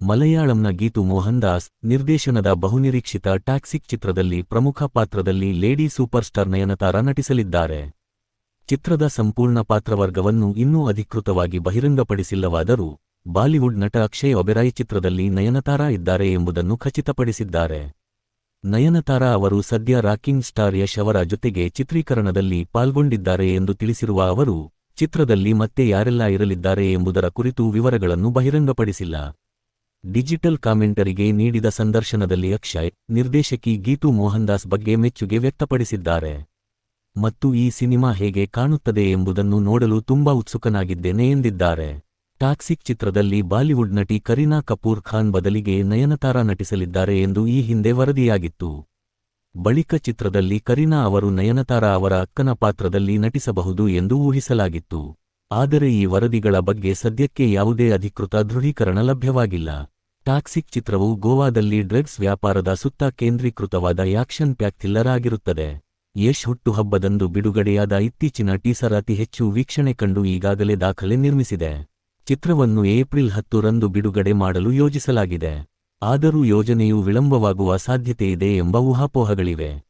ಮಲಯಾಳಂನ ಗೀತು ಮೋಹನ್ ದಾಸ್ ನಿರ್ದೇಶನದ ಬಹುನಿರೀಕ್ಷಿತ ಟ್ಯಾಕ್ಸಿಕ್ ಚಿತ್ರದಲ್ಲಿ ಪ್ರಮುಖ ಪಾತ್ರದಲ್ಲಿ ಲೇಡಿ ಸೂಪರ್ ಸ್ಟಾರ್ ನಯನತಾರ ನಟಿಸಲಿದ್ದಾರೆ. ಚಿತ್ರದ ಸಂಪೂರ್ಣ ಪಾತ್ರವರ್ಗವನ್ನು ಇನ್ನೂ ಅಧಿಕೃತವಾಗಿ ಬಹಿರಂಗಪಡಿಸಿಲ್ಲವಾದರೂ ಬಾಲಿವುಡ್ ನಟ ಅಕ್ಷಯ್ ಒಬೆರಾಯ್ ಚಿತ್ರದಲ್ಲಿ ನಯನತಾರ ಇದ್ದಾರೆ ಎಂಬುದನ್ನು ಖಚಿತಪಡಿಸಿದ್ದಾರೆ. ನಯನತಾರ ಅವರು ಸದ್ಯ ರಾಕಿಂಗ್ ಸ್ಟಾರ್ ಯಶ್ ಅವರ ಜೊತೆಗೆ ಚಿತ್ರೀಕರಣದಲ್ಲಿ ಪಾಲ್ಗೊಂಡಿದ್ದಾರೆ ಎಂದು ತಿಳಿಸಿರುವ ಅವರು, ಚಿತ್ರದಲ್ಲಿ ಮತ್ತೆ ಯಾರೆಲ್ಲ ಇರಲಿದ್ದಾರೆ ಎಂಬುದರ ಕುರಿತು ವಿವರಗಳನ್ನು ಬಹಿರಂಗಪಡಿಸಿಲ್ಲ. ಡಿಜಿಟಲ್ ಕಾಮೆಂಟರಿಗೆ ನೀಡಿದ ಸಂದರ್ಶನದಲ್ಲಿ ಅಕ್ಷಯ್, ನಿರ್ದೇಶಕಿ ಗೀತು ಮೋಹನ್ದಾಸ್ ಬಗ್ಗೆ ಮೆಚ್ಚುಗೆ ವ್ಯಕ್ತಪಡಿಸಿದ್ದಾರೆ. ಮತ್ತು ಈ ಸಿನಿಮಾ ಹೇಗೆ ಕಾಣುತ್ತದೆ ಎಂಬುದನ್ನು ನೋಡಲು ತುಂಬಾ ಉತ್ಸುಕನಾಗಿದ್ದೇನೆ, ಎಂದಿದ್ದಾರೆ. ಟಾಕ್ಸಿಕ್ ಚಿತ್ರದಲ್ಲಿ ಬಾಲಿವುಡ್ ನಟಿ ಕರೀನಾ ಕಪೂರ್ ಖಾನ್ ಬದಲಿಗೆ ನಯನತಾರ ನಟಿಸಲಿದ್ದಾರೆ ಎಂದು ಈ ಹಿಂದೆ ವರದಿಯಾಗಿತ್ತು. ಬಳಿಕ ಚಿತ್ರದಲ್ಲಿ ಕರೀನಾ ಅವರು ನಯನತಾರ ಅವರ ಅಕ್ಕನ ಪಾತ್ರದಲ್ಲಿ ನಟಿಸಬಹುದು ಎಂದು ಊಹಿಸಲಾಗಿತ್ತು. ಆದರೆ ಈ ವರದಿಗಳ ಬಗ್ಗೆ ಸದ್ಯಕ್ಕೆ ಯಾವುದೇ ಅಧಿಕೃತ ದೃಢೀಕರಣ ಲಭ್ಯವಾಗಿಲ್ಲ. ಟಾಕ್ಸಿಕ್ ಚಿತ್ರವು ಗೋವಾದಲ್ಲಿ ಡ್ರಗ್ಸ್ ವ್ಯಾಪಾರದ ಸುತ್ತ ಕೇಂದ್ರೀಕೃತವಾದ ಯಾಕ್ಷನ್ ಪ್ಯಾಕ್ ಥಿಲ್ಲರ್ ಆಗಿರುತ್ತದೆ. ಯಶ್ ಹುಟ್ಟುಹಬ್ಬದಂದು ಬಿಡುಗಡೆಯಾದ ಇತ್ತೀಚಿನ ಟೀಸರ್ ಅತಿ ಹೆಚ್ಚು ವೀಕ್ಷಣೆ ಕಂಡು ಈಗಾಗಲೇ ದಾಖಲೆ ನಿರ್ಮಿಸಿದೆ. ಚಿತ್ರವನ್ನು ಏಪ್ರಿಲ್ ಹತ್ತು ರಂದು ಬಿಡುಗಡೆ ಮಾಡಲು ಯೋಜಿಸಲಾಗಿದೆ. ಆದರೂ ಯೋಜನೆಯು ವಿಳಂಬವಾಗುವ ಸಾಧ್ಯತೆಯಿದೆ ಎಂಬ ಊಹಾಪೋಹಗಳಿವೆ.